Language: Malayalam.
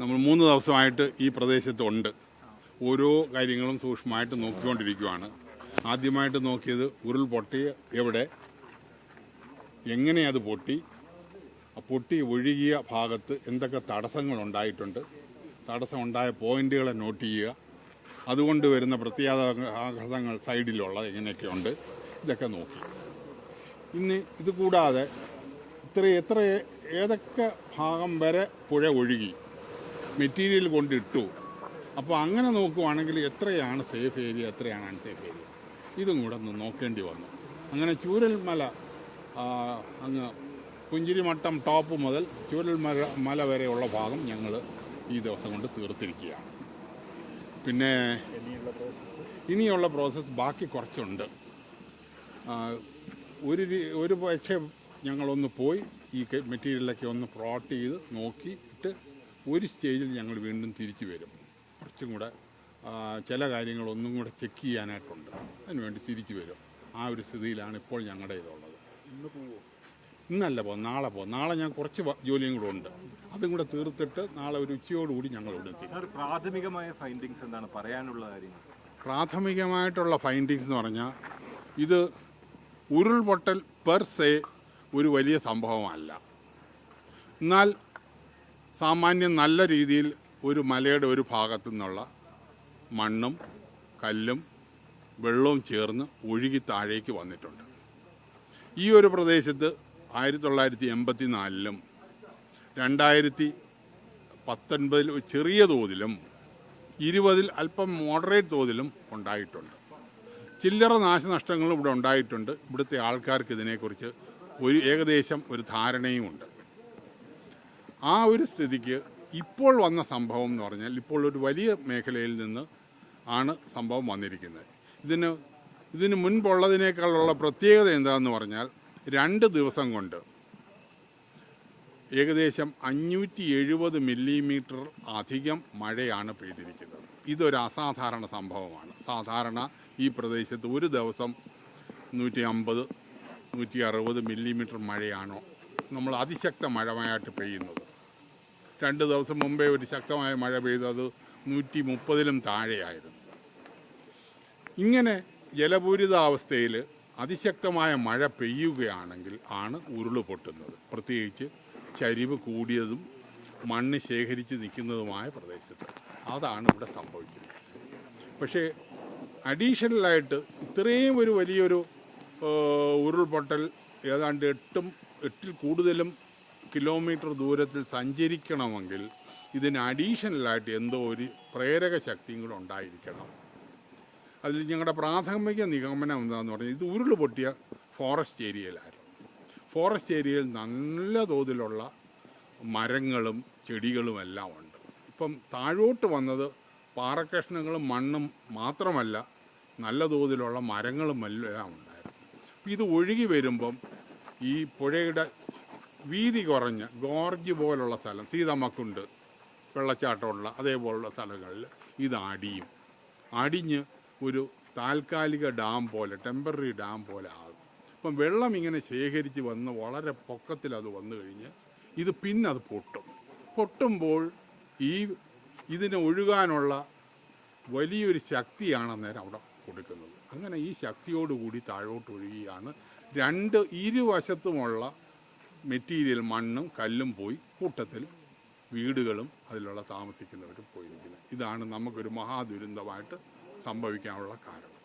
നമ്മൾ മൂന്ന് ദിവസമായിട്ട് ഈ പ്രദേശത്തുണ്ട്. ഓരോ കാര്യങ്ങളും സൂക്ഷ്മമായിട്ട് നോക്കിക്കൊണ്ടിരിക്കുകയാണ് ആദ്യമായിട്ട് നോക്കിയത് ഉരുൾപൊട്ടി എവിടെ? എങ്ങനെ അത് പൊട്ടി? ആ പൊട്ടി ഒഴുകിയ ഭാഗത്ത് എന്തൊക്കെ തടസ്സങ്ങൾ ഉണ്ടായിട്ടുണ്ട് തടസ്സം ഉണ്ടായ പോയിന്റുകളെ നോട്ട് ചെയ്യുക. അതുകൊണ്ട് വരുന്ന പ്രത്യാഘാതങ്ങൾ സൈഡിലുള്ള എങ്ങനെയൊക്കെയുണ്ട് ഇതൊക്കെ നോക്കി. ഇന്ന് ഇത് കൂടാതെ ഇത്ര എത്ര ഏതൊക്കെ ഭാഗം വരെ പുഴ ഒഴുകി? മെറ്റീരിയൽ കൊണ്ടിട്ടു. അപ്പോൾ അങ്ങനെ നോക്കുവാണെങ്കിൽ എത്രയാണ് സേഫ് ഏരിയ എത്രയാണ് അൺസേഫ് ഏരിയ ഇതും കൂടെ ഒന്ന് നോക്കേണ്ടി വന്നു. അങ്ങനെ ചൂരൽമല അങ്ങ് പുഞ്ചിരിമട്ടം ടോപ്പ് മുതൽ ചൂരൽമല മല വരെയുള്ള ഭാഗം ഞങ്ങൾ ഈ ദിവസം കൊണ്ട് തീർത്തിരിക്കുകയാണ്. പിന്നെ ഇനിയുള്ള പ്രോസസ്സ് ബാക്കി കുറച്ചുണ്ട്. ഒരു ഒരു പക്ഷേ ഞങ്ങളൊന്ന് പോയി ഈ മെറ്റീരിയലൊക്കെ ഒന്ന് പ്രോട്ട് ചെയ്ത് നോക്കിയിട്ട് ഒരു സ്റ്റേജിൽ ഞങ്ങൾ വീണ്ടും തിരിച്ചു വരും. കുറച്ചും കൂടെ ചില കാര്യങ്ങൾ ഒന്നും കൂടെ ചെക്ക് ചെയ്യാനായിട്ടുണ്ട്. അതിനുവേണ്ടി തിരിച്ചു വരും. ആ ഒരു സ്ഥിതിയിലാണ് ഇപ്പോൾ ഞങ്ങളുടെ ഇതുള്ളത് ഇന്നല്ല പോകും നാളെ പോകും നാളെ ഞാൻ കുറച്ച് ജോലിയും കൂടെ ഉണ്ട്. അതും കൂടെ തീർത്തിട്ട് നാളെ ഒരു ഉച്ചയോടുകൂടി ഞങ്ങൾ ഇവിടെ എത്തി പ്രാഥമികമായ ഫൈൻഡിങ്സ് എന്താണ് പറയാനുള്ള കാര്യങ്ങൾ? പ്രാഥമികമായിട്ടുള്ള ഫൈൻഡിങ്സ് എന്ന് പറഞ്ഞാൽ ഇത് ഉരുൾപൊട്ടൽ പെർ സേ ഒരു വലിയ സംഭവമല്ല. എന്നാൽ സാമാന്യം നല്ല രീതിയിൽ ഒരു മലയുടെ ഒരു ഭാഗത്തു നിന്നുള്ള മണ്ണും കല്ലും വെള്ളവും ചേർന്ന് ഒഴുകി താഴേക്ക് വന്നിട്ടുണ്ട്. ഈ ഒരു പ്രദേശത്ത് ആയിരത്തി തൊള്ളായിരത്തി എൺപത്തി നാലിലും രണ്ടായിരത്തി പത്തൊൻപതിൽ ചെറിയ തോതിലും ഇരുപതിൽ അല്പം മോഡറേറ്റ് തോതിലും ഉണ്ടായിട്ടുണ്ട്. ചില്ലറ നാശനഷ്ടങ്ങളും ഇവിടെ ഉണ്ടായിട്ടുണ്ട്. ഇവിടുത്തെ ആൾക്കാർക്ക് ഇതിനെക്കുറിച്ച് ഒരു ഏകദേശം ഒരു ധാരണയുമുണ്ട്. ആ ഒരു സ്ഥിതിക്ക് ഇപ്പോൾ വന്ന സംഭവം എന്ന് പറഞ്ഞാൽ ഇപ്പോൾ ഒരു വലിയ മേഖലയിൽ നിന്ന് ആണ് സംഭവം വന്നിരിക്കുന്നത്. ഇതിന് ഇതിന് മുൻപുള്ളതിനേക്കാളുള്ള പ്രത്യേകത എന്താണെന്ന് പറഞ്ഞാൽ രണ്ട് ദിവസം കൊണ്ട് ഏകദേശം അഞ്ഞൂറ്റി എഴുപത് മില്ലിമീറ്റർ അധികം മഴയാണ് പെയ്തിരിക്കുന്നത്. ഇതൊരു അസാധാരണ സംഭവമാണ്. സാധാരണ ഈ പ്രദേശത്ത് ഒരു ദിവസം നൂറ്റി അമ്പത് നൂറ്റി അറുപത് മില്ലിമീറ്റർ മഴയാണോ? നമ്മൾ അതിശക്ത മഴമായിട്ട് പെയ്യുന്നത്. രണ്ട് ദിവസം മുമ്പേ ഒരു ശക്തമായ മഴ പെയ്തു. അത് നൂറ്റി മുപ്പതിലും താഴെയായിരുന്നു. ഇങ്ങനെ ജലപൂരിതാവസ്ഥയിൽ അതിശക്തമായ മഴ പെയ്യുകയാണെങ്കിൽ ആണ് ഉരുൾ പൊട്ടുന്നത്. പ്രത്യേകിച്ച് ചരിവ് കൂടിയതും മണ്ണ് ശേഖരിച്ച് നിൽക്കുന്നതുമായ പ്രദേശത്ത്. അതാണ് ഇവിടെ സംഭവിക്കുന്നത്. പക്ഷേ അഡീഷണലായിട്ട് ഇത്രയും ഒരു വലിയൊരു ഉരുൾപൊട്ടൽ ഏതാണ്ട് എട്ടും എട്ടിൽ കൂടുതലും കിലോമീറ്റർ ദൂരത്തിൽ സഞ്ചരിക്കണമെങ്കിൽ ഇതിന് അഡീഷണലായിട്ട് എന്തോ ഒരു പ്രേരക ശക്തിയും കൂടെ ഉണ്ടായിരിക്കണം. അതിൽ ഞങ്ങളുടെ പ്രാഥമിക നിഗമനം എന്താണെന്ന് പറഞ്ഞാൽ ഇത് ഉരുൾ പൊട്ടിയ ഫോറസ്റ്റ് ഏരിയയിലായിരുന്നു ഫോറസ്റ്റ് ഏരിയയിൽ നല്ല തോതിലുള്ള മരങ്ങളും ചെടികളും എല്ലാം ഉണ്ട്. ഇപ്പം താഴോട്ട് വന്നത് പാറക്കഷ്ണങ്ങളും മണ്ണും മാത്രമല്ല നല്ല തോതിലുള്ള മരങ്ങളും എല്ലാം ഉണ്ടായിരുന്നു. ഇത് ഒഴുകി വരുമ്പം ഈ പുഴയുടെ വീതി കുറഞ്ഞ ഗോർജ് പോലുള്ള സ്ഥലം സീതമ്മക്കുണ്ട് വെള്ളച്ചാട്ടമുള്ള അതേപോലുള്ള സ്ഥലങ്ങളിൽ ഇത് അടിയും. അടിഞ്ഞ് ഒരു താൽക്കാലിക ഡാം പോലെ ടെമ്പററി ഡാം പോലെ ആകും. അപ്പം വെള്ളം ഇങ്ങനെ ശേഖരിച്ച് വന്ന് വളരെ പൊക്കത്തിൽ അത് വന്നു കഴിഞ്ഞ് ഇത് പിന്നെ അത് പൊട്ടും. പൊട്ടുമ്പോൾ ഈ ഇതിന് ഒഴുകാനുള്ള വലിയൊരു ശക്തിയാണ് അന്നേരം അവിടെ കൊടുക്കുന്നത്. അങ്ങനെ ഈ ശക്തിയോടുകൂടി താഴോട്ട് ഒഴുകിയാണ് രണ്ട് ഇരുവശത്തുമുള്ള മെറ്റീരിയൽ മണ്ണും കല്ലും പോയി കൂട്ടത്തിൽ വീടുകളും അതിലുള്ള താമസിക്കുന്നവരും പോയിരിക്കുന്നത് ഇതാണ് നമുക്കൊരു മഹാദുരന്തമായിട്ട് സംഭവിക്കാനുള്ള കാരണം.